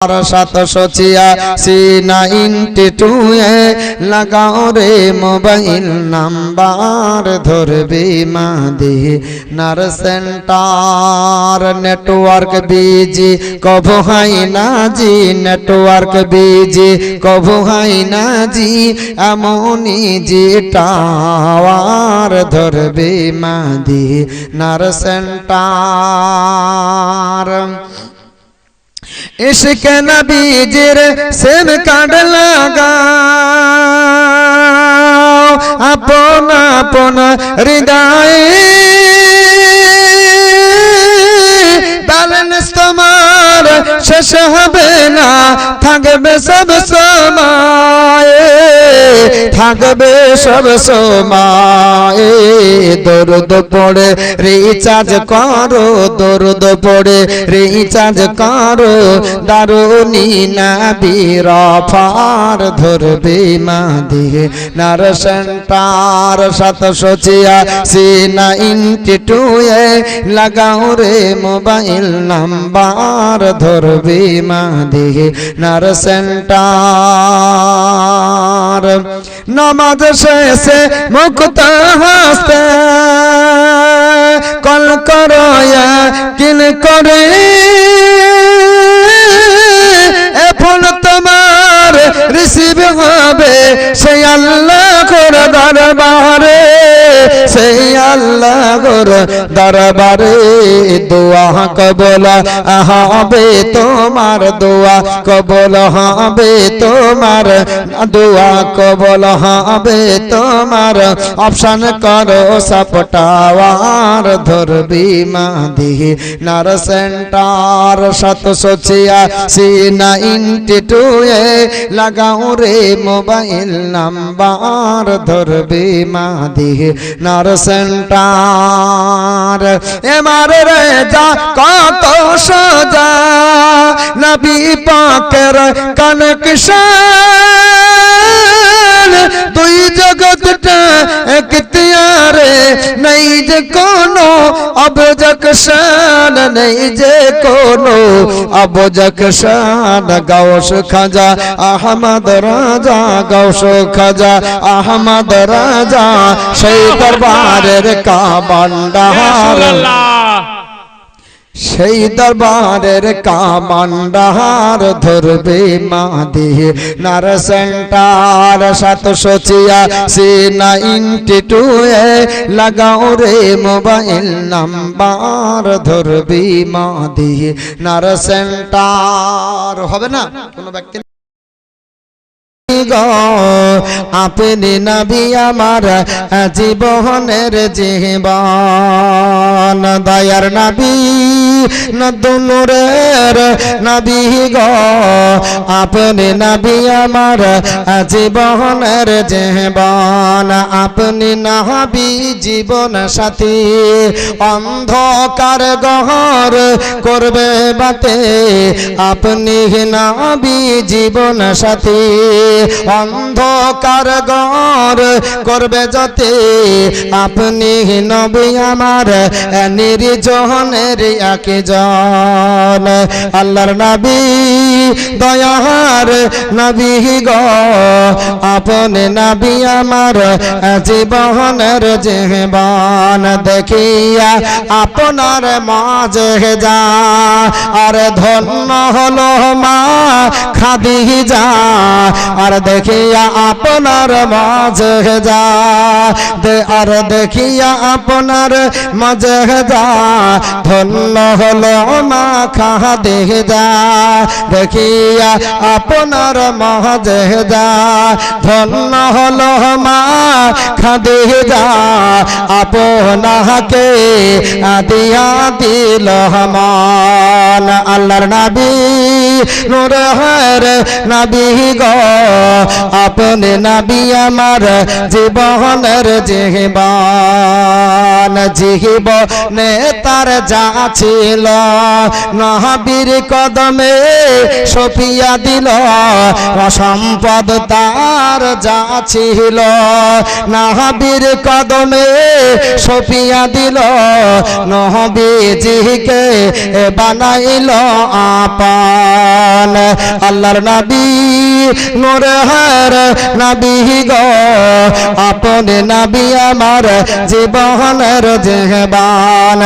আর সাতশো ছিয়াশি ninety two এ লাগাও রে মোবাইল নাম্বার, ধরবি মাদি নার সেন্টার। নেটওয়ার্ক বিজি, কভু হাই না জি, নেটওয়ার্ক বিজি, কভু হাই না জি, এমনই জি টাওয়ার। ধরবি মাদি নার সেন্টার। इश्क नबीजिर सिम काट लगा अपना अपना हृदय ব্যালেন্স তোমার শেষ হবে না থাকবে সব সময় থাকবে সব সময়। দরদ পড়ে রিচার্জ করো, দরদ পড়ে রিচার্জ করো। দারুনি না বীরফার ধরবে মাদি। নার সেন্টার সাতশো ছিয়াশি নাইনটি টু এ। লাগাও রে মোবাইল নাম্বার ধরবে মাদি। নার সেন্টার নামাজ শেষে মুক্ত হাসতে কল করো কিন করে। এখন তোমার রিসিভ হবে সে আল্লাহ করে দরবারে। সেই আল্লাহ কর দরবারে দোয়া কবল হবে তোমার, দোয়া কবল হবে তোমার, দোয়া কবল হবে তোমার। অপশন করো, সাপটাওয়ার ধরবি মাদি নার সেন্টার সাতশো ছিয়াশি নাইনটি টু এ। লাগাও রে মোবাইল নাম্বার, ধরবি মাদি নার সেন্টার এমার রেজা কত সোজা নবী পাকের কনকশান দুই জগৎটা এখতিয়ারে নেই যে কোনো অবজকশান নেই যে কোনো। অবজকশান গাউস খাজা, আহমদ রাজা গাউস খাজা, আহমদ রাজা সেই দরবারের কামান্ডার সেই দরবারের কামান্ডার ধরবে মাদি। নার সেন্টার সাত সচিয়া নাইনটি টু এ লাগাও রে মোবাইল নাম্বার ধরবি মাদি। নার সেন্টার, হবে না? কোনো ব্যক্তি আপনি নবী আমার জীবনের জীবন। দয়ার নবী, নদুনুরের নবী গ, আপনি নবী আমার জীবনের জীবন। আপনি নবী জীবন সাথী, অন্ধকার গহর করবে বাতে। আপনি নবী জীবন সাথী। অন্ধকার গর করবে যতে। আপনি নবী আমার নির্জনের একে জন আল্লাহর নবী দয়ার নবী গ। আপনি নবী আমার জীবনের জীবন দেখিয়া আপনার মাঝে যা। আর ধন্য হলো মা খাদি যা আর দেখিয়া আপনার মাঝে যা। দে আর দেখিয়া আপনার মাঝে যা। ধন্য হলো মা খাদি যা। দেখিয়া আপনার মাঝে যা। ধন্য হলো মা খাদি যা। আপনাকে দিয়া দিল মান আল্লাহর নবী নূর জহানের নবী গো। আপনি নাবি আমার জীবনের জীবন জীবনে তার যা ছিল, নবীর কদমে সফিয়া দিল। অসম্পদ তার যা ছিল কদমে সফিয়া দিল। নহবিজিকে বানাইল আপন। আল্লাহর নবী নূরে হার নবী গো। আপন নবী আমার জীবনের জেহবান।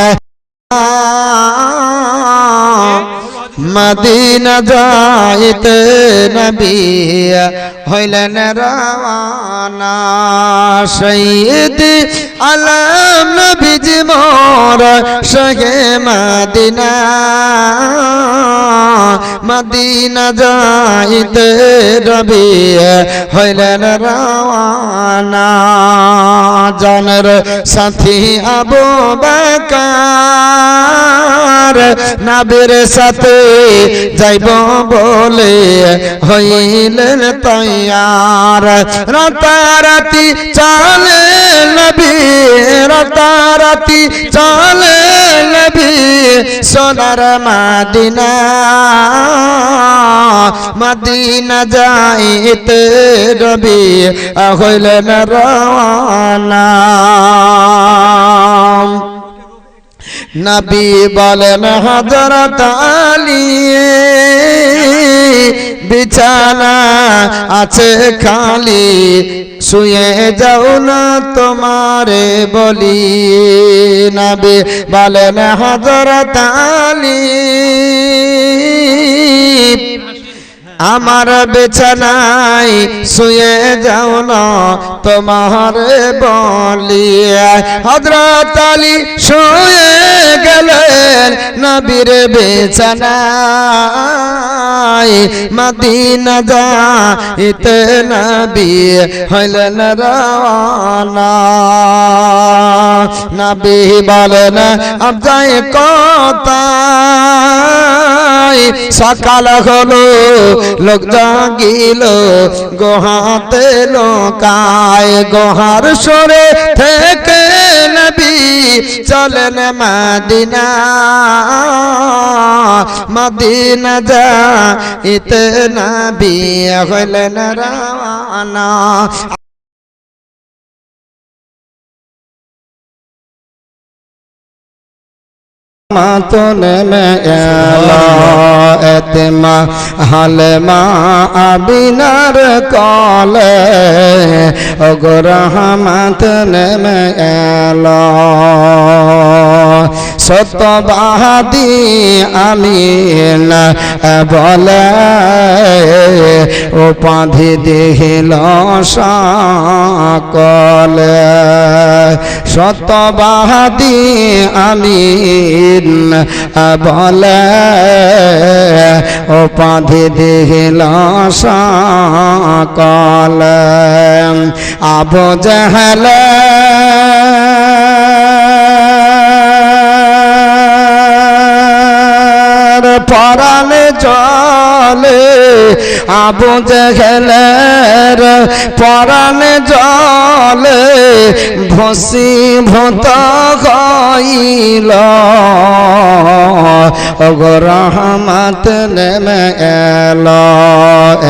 মদিনা যাইতে নবী হইলেন রাওয়ানা। শহীদ আলম নবীজ মোর সগে মদিনা। মদিনা যাইতে রবি হইলেন রাওয়ানা। জানের সাথী আবু বেকার। নাবির সাথে যাইব বলে হইলেন তৈয়ার। রাতারাতি চলে নবী, রাতারাতি চলে নবী। সোনার মাদিনা মদিনা যাইতে রবি হইলেন রওয়ানা নবী বলেন হজরত আলী বিছানা আছে খালি, শুয়ে যাও না তোমারে বলি। নবী বলেন হজরত আলী, আমার বেছানায় শুয়ে যাও না তোমার বলি। হজরত আলী শুয়ে গেলেন নবীর বেছানায়। মদিনা যা ইতে নবী হইলেন রওয়ানা নবী বলেন যাই কোথায়? সকাল হলো, লোক জাগিল, গোহাতে লোকায়, গোহার সরে থেকে নবী চলেন মাদিনা মদিনা যা ইতে নবী হইলেন রানা মাতো নেমে এলো এতেমা হালেমা আবিনার কলে। অগরহমত নেমে এলো। সত্যবাদী আমিন বলে উপাধি দেহিল সকলে। সত্যবাদী আমিন বলে উপাধি দেহিল সকলে। আবু জাহলে পরাণে জলে আবু জেহেলের পরাণে জলে ভসি ভূত হইল। অগরহমত নেমে এল।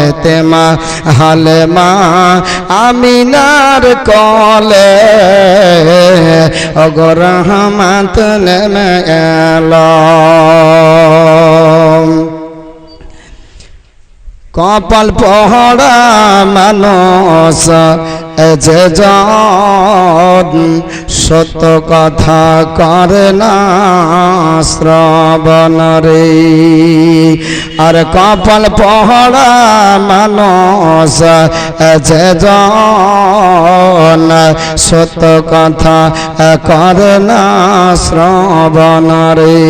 এতেমা হালেমা আমিনার কলে অগরহমত নেমে এল কপাল পহড়া মানুষ এ যে সত্য কথা করে না শ্রবণ রে। আর কপাল পহড়া মানুষ এ যে জন সত্য কথা করে না শ্রবণ রে।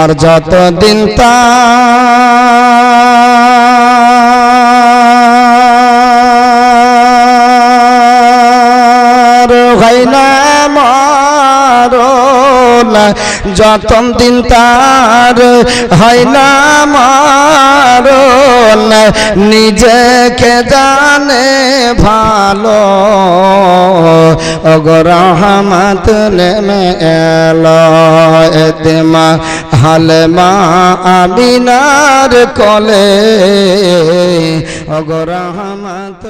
আর যত দিন তা হয় না মরণ যতন দিন তার হয় না নিজেকে জানে ভালো। অগরহমত নেমে এলো এতেমা হালেমা আমিনার কলে। অগরহমত